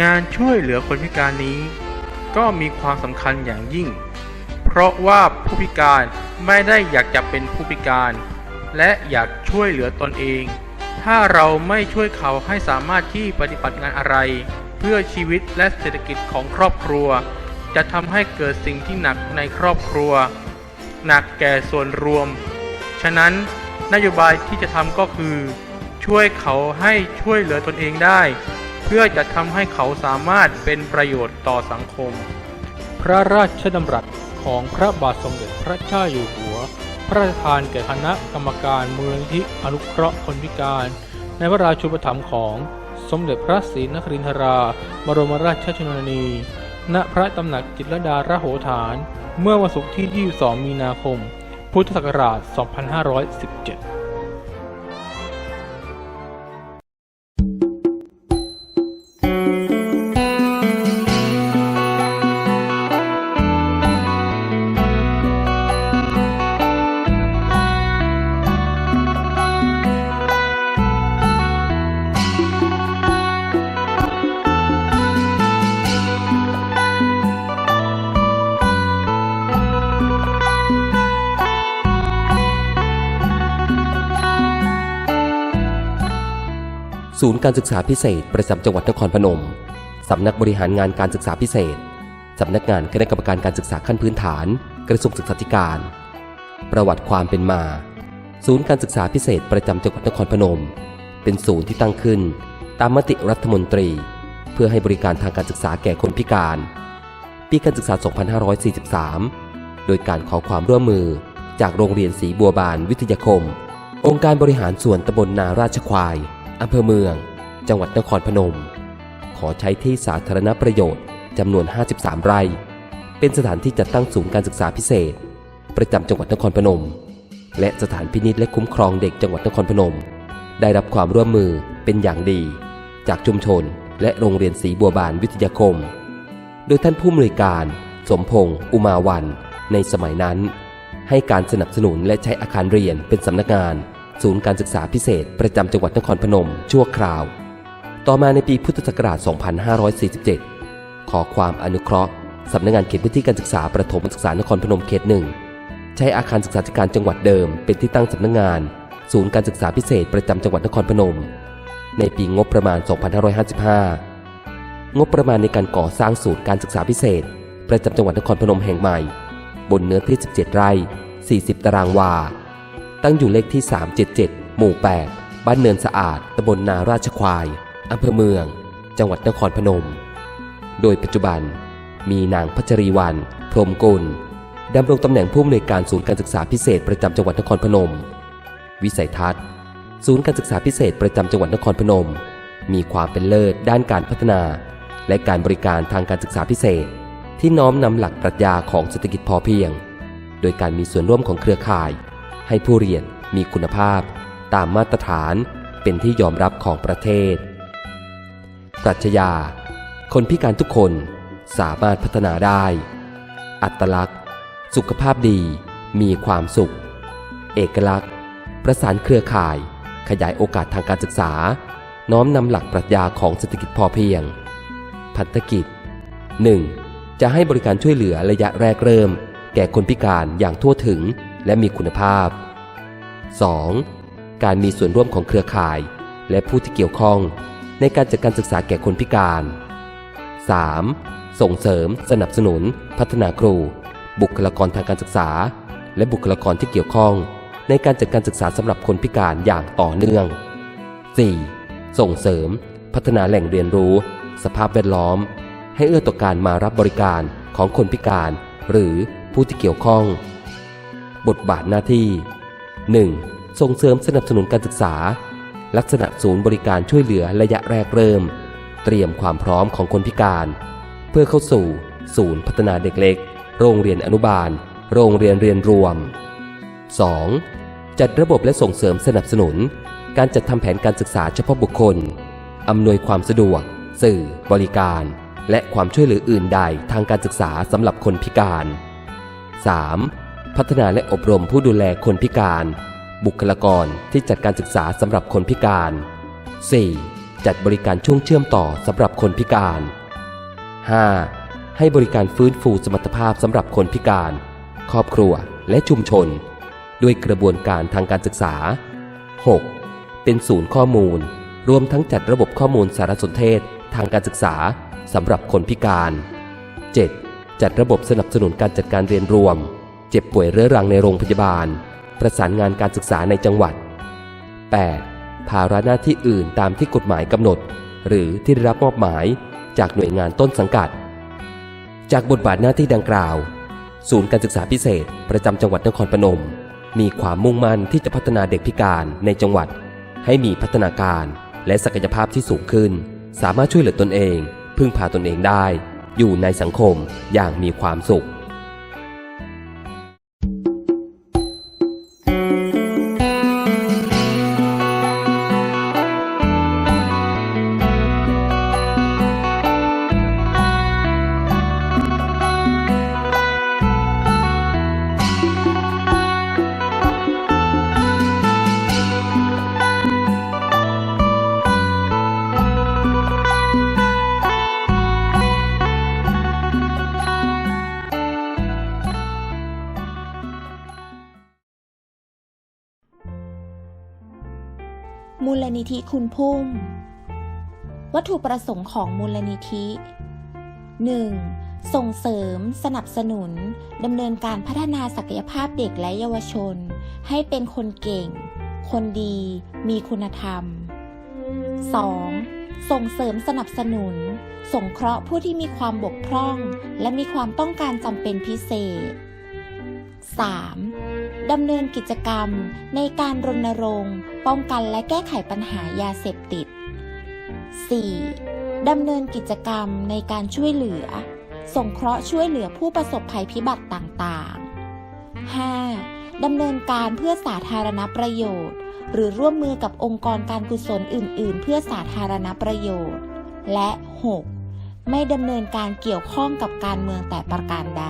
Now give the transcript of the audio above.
งานช่วยเหลือคนพิการนี้ ก็มีความสำคัญอย่างยิ่ง เพราะว่าผู้พิการไม่ได้อยากจะเป็นผู้พิการ และอยากช่วยเหลือตนเอง ถ้าเราไม่ช่วยเขาให้สามารถที่ปฏิบัติงานอะไร เพื่อชีวิตและเศรษฐกิจของครอบครัว จะทำให้เกิดสิ่งที่หนักในครอบครัว หนักแก่ส่วนรวม ฉะนั้นนโยบายที่จะทำก็คือ ช่วยเขาให้ช่วยเหลือตนเองได้ พื่อจะทำให้เขาสามารถเป็นประโยชน์ต่อสังคม พระราชดำรัสของพระบาทสมเด็จพระเจ้าอยู่หัว พระราชทานแก่คณะกรรมการมูลนิธิอนุเคราะห์คนพิการ ในพระราชูปถัมภ์ของสมเด็จพระศรีนครินทรา บรมราชชนนี ณ พระตำหนักจิตรดาระโหฐาน เมื่อวันศุกร์ที่ 22 มีนาคม พุทธศักราช 2517 ศูนย์การศึกษาพิเศษ ประจำจังหวัดนครพนม สำนักบริหารงานการศึกษาพิเศษ สำนักงานคณะกรรมการการศึกษาขั้นพื้นฐาน กระทรวงศึกษาธิการ ประวัติความเป็นมา ศูนย์การศึกษาพิเศษ ประจำจังหวัดนครพนม เป็นศูนย์ที่ตั้งขึ้น ตามมติรัฐมนตรี เพื่อให้บริการทางการศึกษาแก่คนพิการ ปีการศึกษา 2543 โดยการขอความร่วมมือจากโรงเรียนศรีบัวบานวิทยาคม องค์การบริหารส่วนตำบลนาราชควาย อำเภอเมือง จังหวัดนครพนม ขอใช้ที่สาธารณประโยชน์จำนวน 53 ไร่ เป็นสถานที่จัดตั้งศูนย์การศึกษาพิเศษ ประจำจังหวัดนครพนม และสถานพินิจและคุ้มครองเด็กจังหวัดนครพนม ได้รับความร่วมมือเป็นอย่างดี จากชุมชน และโรงเรียนศรีบัวบานวิทยาคม โดยท่านผู้อำนวยการ สมพงษ์อุมาวัน ในสมัยนั้น ให้การสนับสนุนและใช้อาคารเรียนเป็นสำนักงาน ศูนย์การศึกษาพิเศษ ประจำจังหวัดนครพนม ชั่วคราว ต่อมาในปีพุทธศักราช 2547 ขอความอนุเคราะห์สำนักงานเขตพื้นที่การศึกษาประถมศึกษานครพนมเขตหนึ่งใช้อาคารศึกษาธิการจังหวัดเดิม เป็นที่ตั้งสำนักงาน ศูนย์การศึกษาพิเศษประจำจังหวัดนครพนม ในปีงบประมาณ 2555 งบประมาณในการก่อสร้างศูนย์การศึกษาพิเศษ ประจำจังหวัดนครพนมแห่งใหม่ บนเนื้อที่ 17 ไร่ 40 ตารางวา ตั้งอยู่เลขที่ 377 หมู่ 8 บ้านเนินสะอาดตำบลนาราชควาย อำเภอเมือง จังหวัดนครพนม โดยปัจจุบันมีนางพัชรีวัน พรหมกุลดำรงตำแหน่งผู้อำนวยการศูนย์การศึกษาพิเศษประจำจังหวัดนครพนม วิสัยทัศน์ ศูนย์การศึกษาพิเศษประจำจังหวัดนครพนม มีความเป็นเลิศด้านการพัฒนา และการบริการทางการศึกษาพิเศษ ที่น้อมนำหลักปรัชญาของเศรษฐกิจพอเพียง โดยการมีส่วนร่วมของเครือข่าย ให้ผู้เรียนมีคุณภาพ ตามมาตรฐานเป็นที่ยอมรับของประเทศ ปรัชญา คนพิการทุกคนสามารถพัฒนาได้ อัตลักษณ์ สุขภาพดี มีความสุข เอกลักษณ์ ประสานเครือข่าย ขยายโอกาสทางการศึกษา น้อมนำหลักปรัชญาของเศรษฐกิจพอเพียง พันธกิจ 1. จะให้บริการช่วยเหลือระยะแรกเริ่ม แก่คนพิการอย่างทั่วถึง และมีคุณภาพ 2. การมีส่วนร่วมของเครือข่ายและผู้ที่เกี่ยวข้องในการจัดการศึกษาแก่คนพิการ 3. ส่งเสริม สนับสนุน พัฒนาครู บุคลากรทางการศึกษา และบุคลากรที่เกี่ยวข้อง ในการจัดการศึกษาสำหรับคนพิการอย่างต่อเนื่อง 4. ส่งเสริม พัฒนาแหล่งเรียนรู้ สภาพแวดล้อม ให้เอื้อต่อการมารับบริการของคนพิการ หรือผู้ที่เกี่ยวข้อง บทบาทหน้าที่ 1. ส่งเสริมสนับสนุนการศึกษา ลักษณะศูนย์บริการช่วยเหลือระยะแรกเริ่ม เตรียมความพร้อมของคนพิการ เพื่อเข้าสู่ ศูนย์พัฒนาเด็กเล็ก โรงเรียนอนุบาล โรงเรียนเรียนรวม 2. จัดระบบและส่งเสริมสนับสนุน การจัดทำแผนการศึกษาเฉพาะบุคคล อำนวยความสะดวก สื่อ บริการ และความช่วยเหลืออื่นใดทางการศึกษาสำหรับคนพิการ 3. พัฒนาและอบรมผู้ดูแลคนพิการ บุคลากรที่จัดการศึกษาสำหรับคนพิการ 4. จัดบริการช่วงเชื่อมต่อสำหรับคนพิการ 5. ให้บริการฟื้นฟูสมรรถภาพสำหรับคนพิการ ครอบครัวและชุมชน ด้วยกระบวนการทางการศึกษา 6. เป็นศูนย์ข้อมูล รวมทั้งจัดระบบข้อมูลสารสนเทศทางการศึกษาสำหรับคนพิการ 7. จัดระบบสนับสนุนการจัดการเรียนรวม เจ็บป่วยเรื้อรังในโรงพยาบาล ประสานงานการศึกษาในจังหวัด 8. ภาระหน้าที่อื่นตามที่กฎหมายกำหนด หรือที่ได้รับมอบหมายจากหน่วยงานต้นสังกัด จากบทบาทหน้าที่ดังกล่าว ศูนย์การศึกษาพิเศษ ประจำจังหวัดนครปฐมมีความมุ่งมั่นที่จะพัฒนาเด็กพิการในจังหวัด ให้มีพัฒนาการและศักยภาพที่สูงขึ้น สามารถช่วยเหลือตนเอง พึ่งพาตนเองได้ อยู่ในสังคมอย่างมีความสุข มูลนิธิคุณพุ่ม วัตถุประสงค์ของมูลนิธิ 1. ส่งเสริม สนับสนุนดำเนินการพัฒนาศักยภาพเด็กและเยาวชน ให้เป็นคนเก่ง คนดี มีคุณธรรม 2. ส่งเสริมสนับสนุน สงเคราะห์ผู้ที่มีความบกพร่อง และมีความต้องการจำเป็นพิเศษ 3. ดำเนินกิจกรรมในการรณรงค์ ป้องกันและแก้ไขปัญหายาเสพติด 4. ดำเนินกิจกรรมในการช่วยเหลือ สงเคราะห์ช่วยเหลือผู้ประสบภัยพิบัติต่างๆ 5. ดำเนินการเพื่อสาธารณประโยชน์ หรือร่วมมือกับองค์กรการกุศลอื่น ๆ เพื่อสาธารณประโยชน์ และ 6. ไม่ดำเนินการเกี่ยวข้องกับการเมืองแต่ประการใด